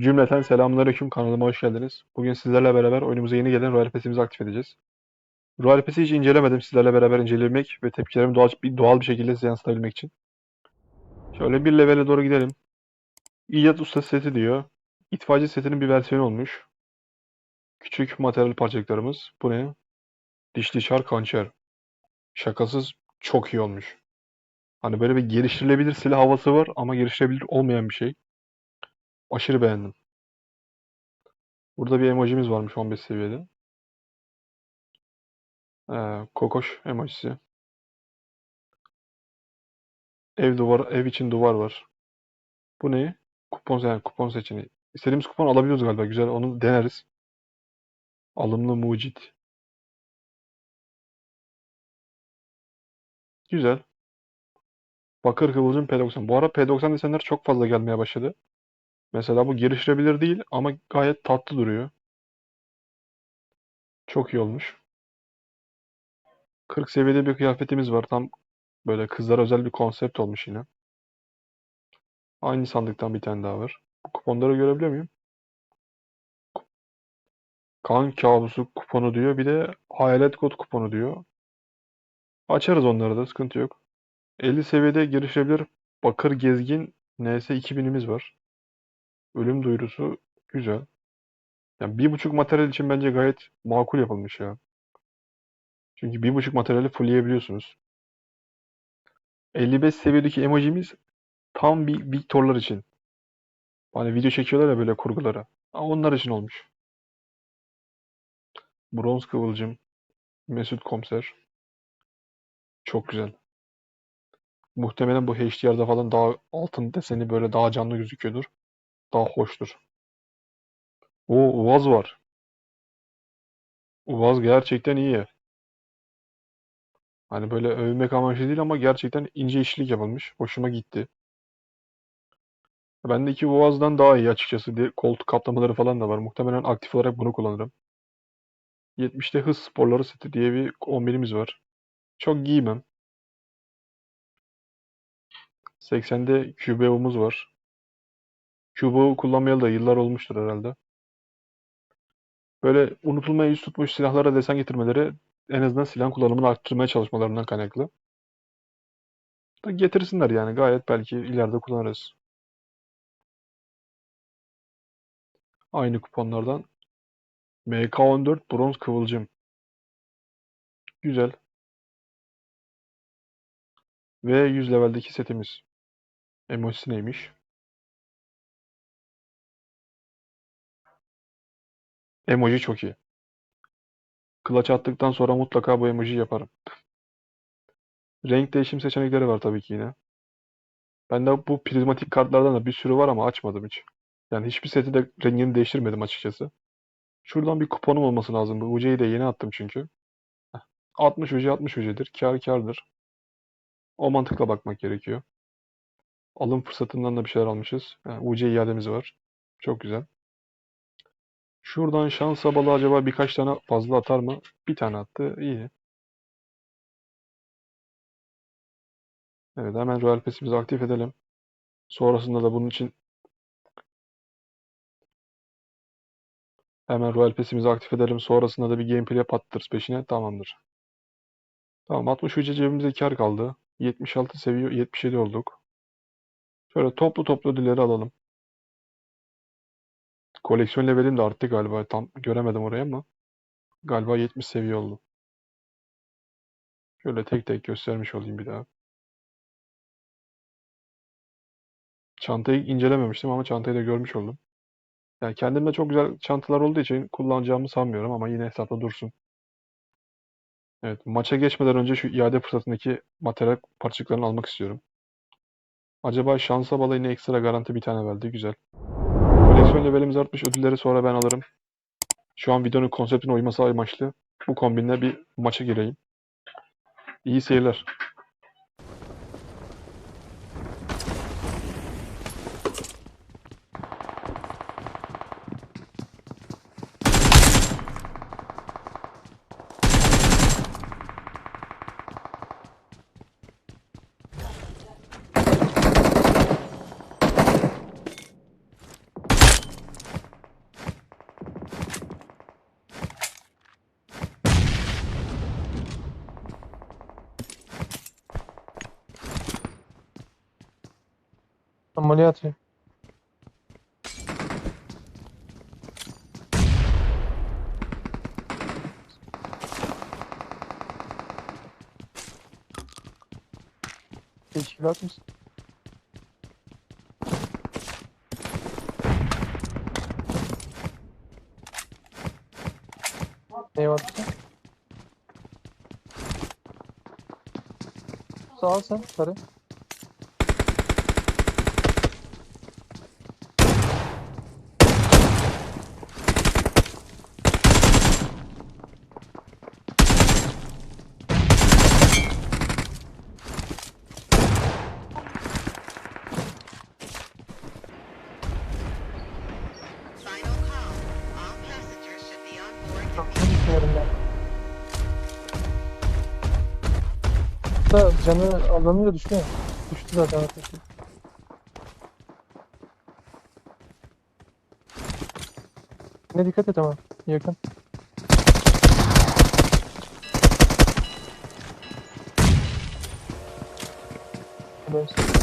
Cümleten selamünaleyküm kanalıma hoş geldiniz. Bugün sizlerle beraber oyunumuza yeni gelen Royal Pass'imizi aktif edeceğiz. Royal Pass'i hiç incelemedim. Sizlerle beraber incelemek ve tepkilerimi doğal doğal bir şekilde size yansıtabilmek için. Şöyle bir levele doğru gidelim. İcat ustası seti diyor. İtfaiyeci setinin bir versiyonu olmuş. Küçük materyal parçacıklarımız. Bu ne? Dişli şark hançer. Şakasız çok iyi olmuş. Hani böyle bir geliştirilebilir silah havası var ama geliştirilebilir olmayan bir şey. Aşırı beğendim. Burada bir emojimiz varmış 15 seviyede. Ee, kokoş emojisi. Ev duvar, ev için duvar var. Bu ne? Kupon, yani kupon seçeneği. İstediğimiz kupon alabiliyoruz galiba. Güzel, onu deneriz. Alımlı mucit. Güzel. Bakır kıvılcım P90. Bu ara P90 desenler çok fazla gelmeye başladı. Mesela bu geliştirebilir değil ama gayet tatlı duruyor. Çok iyi olmuş. 40 seviyede bir kıyafetimiz var. Tam böyle kızlara özel bir konsept olmuş yine. Aynı sandıktan bir tane daha var. Bu kuponları görebiliyor muyum? Kan kabusu kuponu diyor. Bir de hayalet kod kuponu diyor. Açarız onları da sıkıntı yok. 50 seviyede girişebilir bakır gezgin NS 2000'imiz var. Ölüm duyurusu güzel. Yani bir buçuk materyal için bence gayet makul yapılmış ya. Çünkü bir buçuk materyali fullleyebiliyorsunuz. 55 seviyedeki emojimiz tam bir Viktorlar için. Hani video çekiyorlar ya böyle kurgulara. Onlar için olmuş. Bronz kıvılcım. Mesut Komiser. Çok güzel. Muhtemelen bu HDR'da falan daha altın deseni böyle daha canlı gözüküyordur. Daha hoştur. O Uvaz var. Uvaz gerçekten iyi. Hani böyle övmek amaçlı değil ama gerçekten ince işçilik yapılmış. Hoşuma gitti. Bendeki Uvaz'dan daha iyi açıkçası. Bir koltuk kaplamaları falan da var. Muhtemelen aktif olarak bunu kullanırım. 70'te hız sporları seti diye bir kombinimiz var. Çok giymem. 80'de QBO'muz var. QBO kullanmayalı da yıllar olmuştur herhalde. Böyle unutulmaya yüz tutmuş silahlara desen getirmeleri en azından silah kullanımını arttırmaya çalışmalarından kaynaklı. Da Getirsinler yani gayet belki ileride kullanırız. Aynı kuponlardan. MK14 bronz kıvılcım. Güzel. Ve 100 leveldeki setimiz. Emojisi neymiş? Emoji çok iyi. Clutch attıktan sonra mutlaka bu emoji yaparım. Renk değişim seçenekleri var tabii ki yine. Bende bu prizmatik kartlardan da bir sürü var ama açmadım hiç. Yani hiçbir seti de rengini değiştirmedim açıkçası. Şuradan bir kuponum olması lazım. Bu UC'yi de yeni attım çünkü. Heh. 60 UC 60 UC'dir. Kar kardır. O mantıkla bakmak gerekiyor. Alım fırsatından da bir şeyler almışız. Yani UC iademiz var. Çok güzel. Şuradan şansa balı acaba birkaç tane fazla atar mı? Bir tane attı. İyi. Evet hemen Royal Pass'imizi aktif edelim. Sonrasında da bunun için hemen Royal Pass'imizi aktif edelim. Sonrasında da bir gameplay patlatırız peşine. Tamamdır. Tamam 60 hücre cebimizde kar kaldı. 76 seviye 77 olduk. Şöyle toplu toplu ödülleri alalım. Koleksiyon levelim de arttı galiba. Tam göremedim orayı ama. Galiba 70 seviye oldu. Şöyle tek tek göstermiş olayım bir daha. Çantayı incelememiştim ama çantayı da görmüş oldum. Yani kendimde çok güzel çantalar olduğu için kullanacağımı sanmıyorum ama yine hesapta dursun. Evet, maça geçmeden önce şu iade fırsatındaki materyal parçacıklarını almak istiyorum. Acaba şansa bala ekstra garanti bir tane verdi. Güzel. Koleksiyon levelimiz artmış. Ödülleri sonra ben alırım. Şu an videonun konseptine uyması amaçlı bu kombinle bir maça gireyim. İyi seyirler. Ameliyat atıyor. Teşkilat mısın? Eyvallah. Sağ ol sen sarı. Canı alanıyor düşüyor. Düştü zaten. Ne dikkat et ama yakın. Neyse.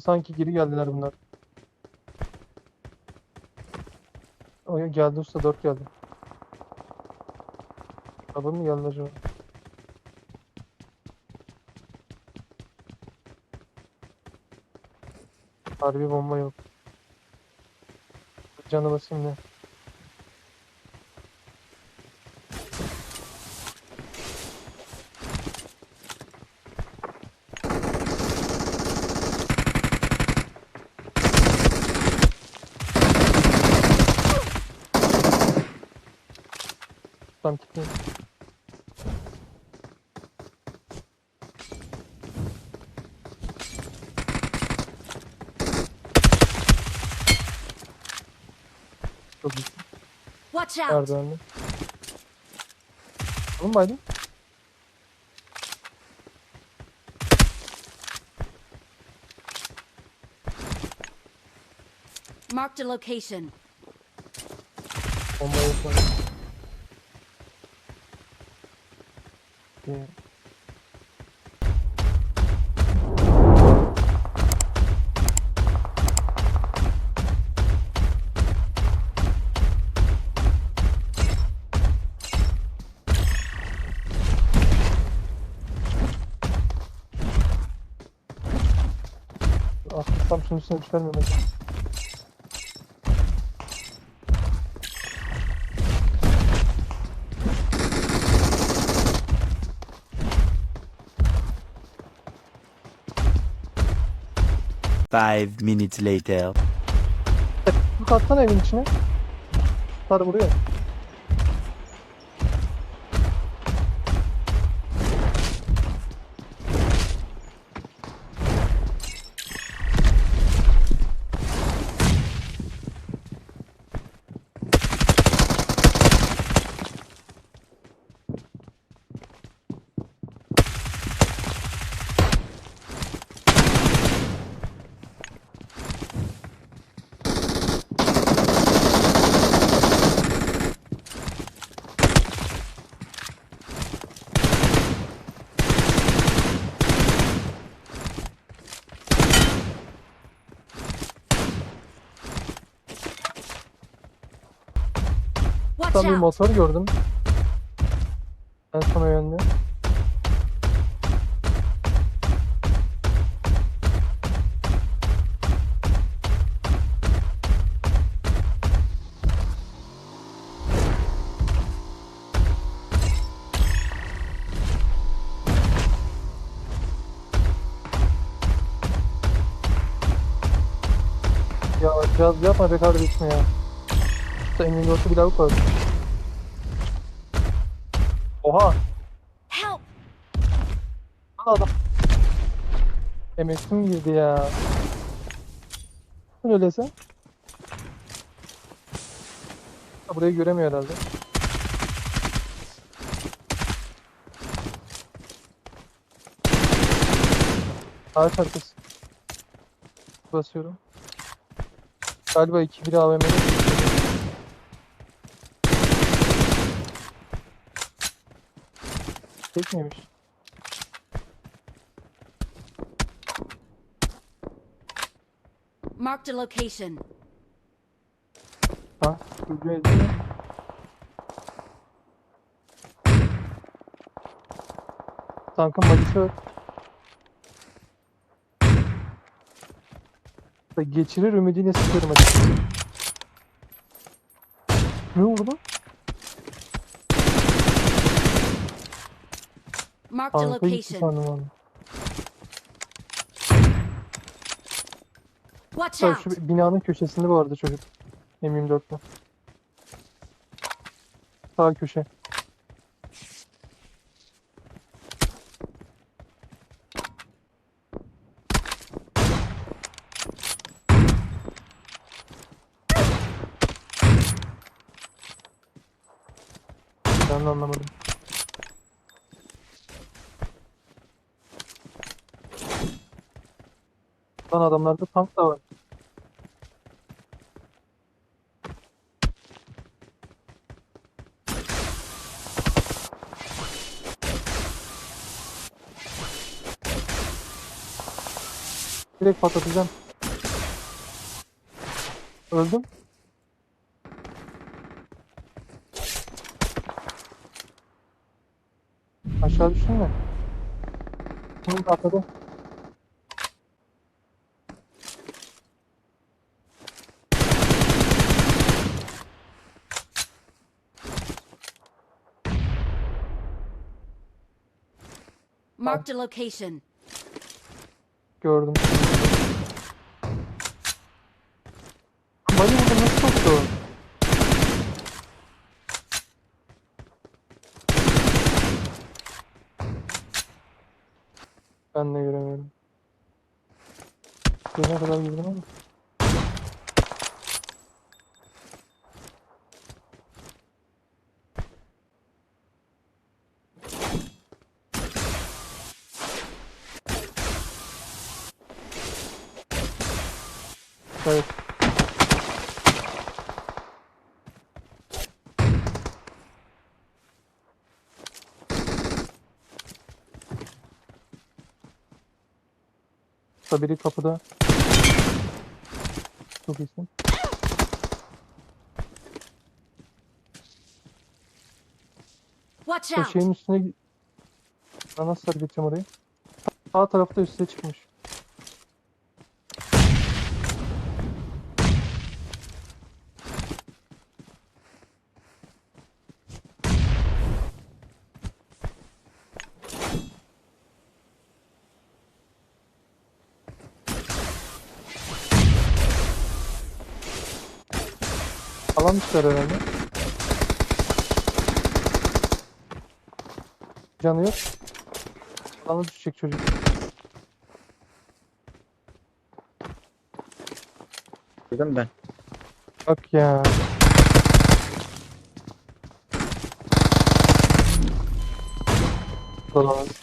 Sanki geri geldiler bunlar. O geldi usta 4 geldi. Adam mı geldi acaba? Harbi bomba yok. Canı basayım ne? Tam kitleyim. Çok iyi. Watch out! Merdivenli. Oğlum Biden. Marked a location. Bomba yok lan. Şunun üstüne düşermiyorum. hocam. Five minutes later. Bu katsana evin içine. Sarı buraya. Tam bir motor gördüm. En sona yönlü. Ya cihaz yapma be kardeşim ya. M24'ü bir daha koy. Oha! Help! Adam. MS'im girdi ya. Öyleyse. Burayı göremiyor herhalde. Ağaç arkası. Basıyorum. Galiba 2-1 AVM'de. Tek miymiş? Marked a location. Ha, çocuğu. Tankın badisi var. Geçirir ümidiyle sıkıyorum hadi. Ne vurdu? Marked a gitti location. sandım. Watch Ha, out! Şu binanın köşesinde arada çocuk. M24'te. Sağ köşe. Ben de anlamadım. Lan adamlarda tank da var. Direkt patlatacağım. Öldüm. Aşağı düştün mü? Hı, atladı. Marked a location. Gördüm. Bani burada nasıl soktu? Ben de göremiyorum. Gözüne kadar girdim ama. Evet. Burada biri kapıda. Çok iyisin. Watch out! şeyin üstüne... Ben nasıl hareket edeceğim orayı? Sağ tarafta üste çıkmış. Alan çıkar herhalde. Canı yok. Alana düşecek çocuk. Dedim ben. Bak ya. Dolamaz.